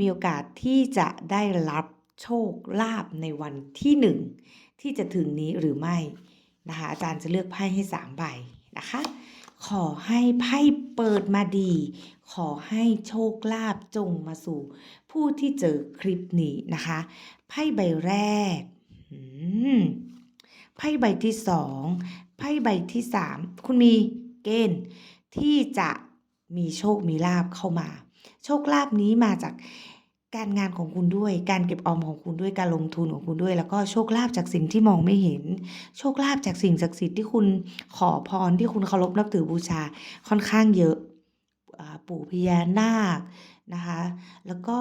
มีโอกาสที่จะได้รับโชคลาภในวันที่หนึ่งที่จะถึงนี้หรือไม่นะคะอาจารย์จะเลือกไพ่ให้สามใบนะคะ ขอให้ไพ่เปิดมาดี ขอให้โชคลาภจงมาสู่ ผู้ที่เจอคลิปนี้นะคะไพ่ใบแรกไพ่ใบที่สองไพ่ใบที่สามคุณมีเกณฑ์ที่จะมีโชคมีลาภเข้ามา โชคลาภนี้มาจากการงานของคุณด้วย การเก็บออมของคุณด้วยการลงทุนของคุณด้วย แล้วก็โชคลาภจากสิ่งที่มองไม่เห็น โชคลาภจากสิ่งศักดิ์สิทธิ์ที่คุณขอพรที่คุณเคารพนับถือบูชาค่อนข้างเยอะปู่พญานาค นะคะ แล้วก็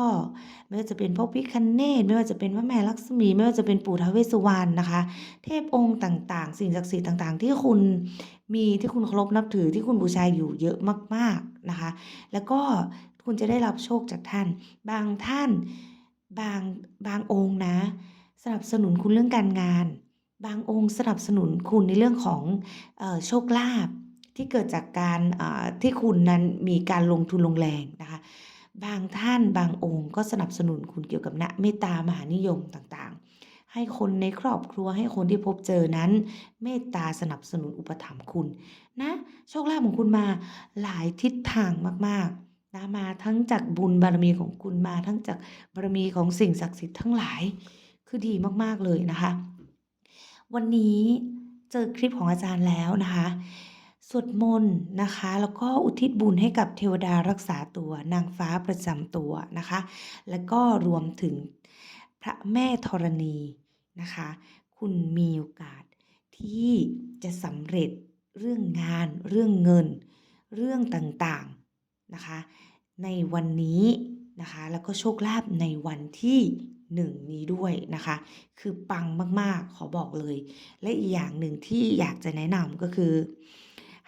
ไม่ว่าจะเป็นพวกพิคันเนตไม่ว่าจะเป็นพระแม่ลักษมี ไม่ว่าจะเป็นปู่ท้าวเวสสุวรรณนะคะ เทพองค์ต่างๆ สิ่งศักดิ์สิทธิ์ต่างๆ ที่คุณมีที่คุณเคารพนับถือที่คุณบูชาอยู่เยอะมากๆนะคะ แล้วก็คุณจะได้รับโชคจากท่าน บางท่านบางบางองค์นะ สนับสนุนคุณเรื่องการงาน บางองค์สนับสนุนคุณในเรื่องของออโชคลาภที่เกิดจากการที่คุณนั้นมีการลงทุนลงแรงนะคะ บางท่านบางองค์ก็สนับสนุนคุณเกี่ยวกับณเมตตามหานิยมต่างๆ ให้คนในครอบครัวให้คนที่พบเจอนั้น เมตตาสนับสนุนอุปถัมภ์คุณนะโชคลาภของคุณมาหลายทิศทางมากๆนะมาทั้งจากบุญบารมีของคุณมาทั้งจากบารมีของสิ่งศักดิ์สิทธิ์ทั้งหลายคือดีมากๆเลยนะคะ วันนี้เจอคลิปของอาจารย์แล้วนะคะ สวดมนต์นะคะ แล้วก็อุทิศบุญให้กับเทวดารักษาตัวนางฟ้าประจำตัวนะคะ แล้วก็รวมถึงพระแม่ธรณีนะคะ คุณมีโอกาสที่จะสำเร็จเรื่องงาน เรื่องเงิน เรื่องต่างๆนะคะ ในวันนี้นะคะ แล้วก็โชคลาภในวันที่หนึ่งนี้ด้วยนะคะ คือปังมากๆขอบอกเลย และอีกอย่างหนึ่งที่อยากจะแนะนำก็คือ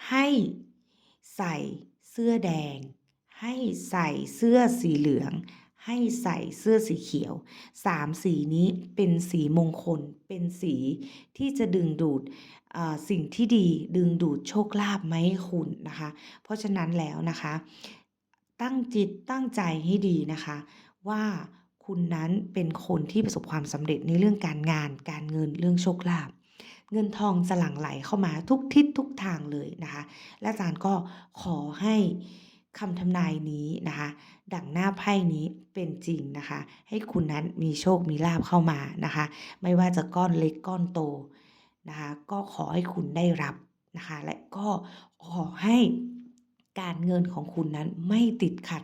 ให้ใส่เสื้อแดง ให้ใส่เสื้อสีเหลือง ให้ใส่เสื้อสีเขียวสามสีนี้เป็นสีมงคล เป็นสีที่จะดึงดูดสิ่งที่ดีดึงดูดโชคลาภมาให้คุณนะคะ เพราะฉะนั้นแล้วนะคะ ตั้งจิตตั้งใจให้ดีนะคะ ว่าคุณนั้นเป็นคนที่ประสบความสำเร็จในเรื่องการงาน การเงินเรื่องโชคลาภ เงินทองจะหลั่งไหลเข้ามาทุกทิศทุกทางเลยนะคะ และอาจารย์ก็ขอให้คำทำนายนี้นะคะ ดั่งหน้าไพ่นี้เป็นจริงนะคะ ให้คุณนั้นมีโชคมีลาภเข้ามานะคะ ไม่ว่าจะก้อนเล็กก้อนโตนะคะ ก็ขอให้คุณได้รับนะคะ และก็ขอให้การเงินของคุณนั้นไม่ติดขัด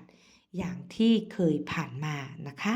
อย่างที่เคยผ่านมานะคะ